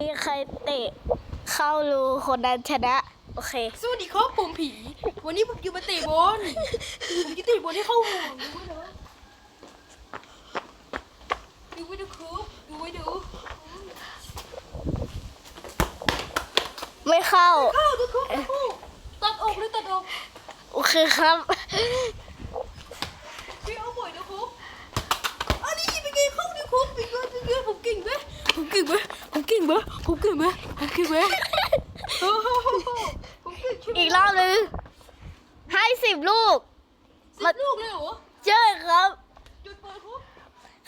มีใครเตะเข้ารูคนนั้นชนะ โอเค สวัสดีครับผมผี วันนี้ผมอยู่มาเตะบอลผมจะเตะบอลให้เข้าห่วงดูไว้นะดูไว้นะครับดูไว้ดูไม่เข้า เข้าดูครับเข้าตัดออกเลยตัดออก โอเคครับ พี่เอาบ่อยนะครับอันนี้เป็นไงเข้าดิครับเป็นไงเป็นไงผมเก่งไหมผมเก่งไหมผ มเก่งไหมผมเก่งไหมผมเก่งไหมโอ้โหผมเก่งใช่ไหมอีกรอบหนึงให้สิบลูก สิบลูกเลยเหรอเจ้ครับ จุดเปิดครับ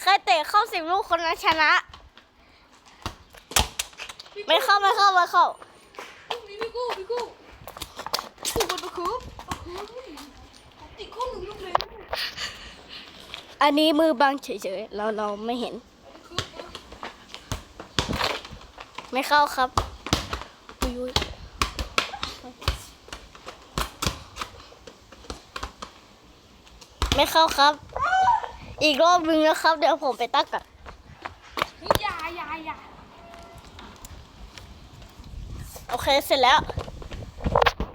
ใครเตะเข้าสิบลูกคนนั้นชนะไม่เข้าไม่เข้าไม่เข้าลูกนี้พี่กู้พี่กู้ถูกมันประคืบประคืบติดข้อหนึ่งลูกเลย อันนี้มือบังเฉยๆ เราเราไม่เห็น ประคืบนะ ไม่เข้าครับอุยอุยไม่เข้าครับ อีกรอบนึงนะครับ เดี๋ยวผมไปตั้งก่อนเฮ้ยอยาอยาอยาโอเคเสร็จแล้ว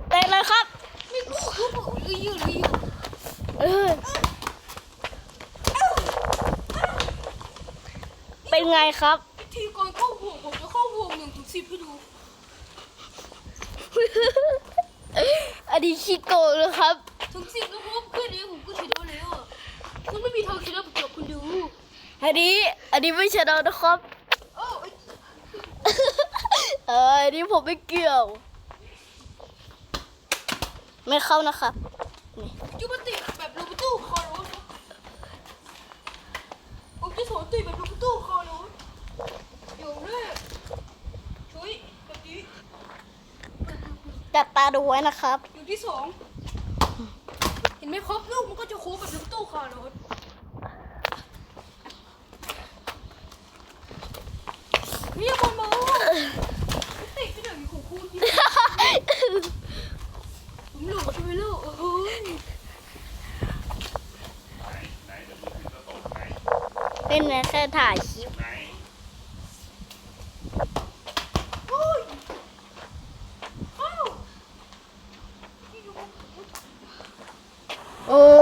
เตะเลยครับไม่กู้กู้บอกเลยยืดเลยยืดเออเป็นไงครับ สิบให้ดูอันนี้ขี้โกงนะครับ ถึงสิบนะครับแค่นี้ผมก็ชนะแล้วอะคุณไม่มีทางชนะผมหรอกคุณดู อันนี้ อันนี้ไม่ชนะนะครับเอ้าไอ้เอออันนี้ผมไม่เกี่ยว ไม่เข้านะครับจุบันติแบบลูกประตูคอร์สผมจะสอนตีแบบลูกประตูคอร์สเดี๋ยวแรกช่วยแบบนี้ จับตาดูไว้นะครับ อยู่ที่สองเห็นไหมครับลูกมันก็จะโค้งแบบลูกตู้คาร์รถนี่บอลมาติดไปหน่อยของคุณผมหลุดใช่ไหมลูกโอ้ยเป็นแค่ถ่ายค Oh,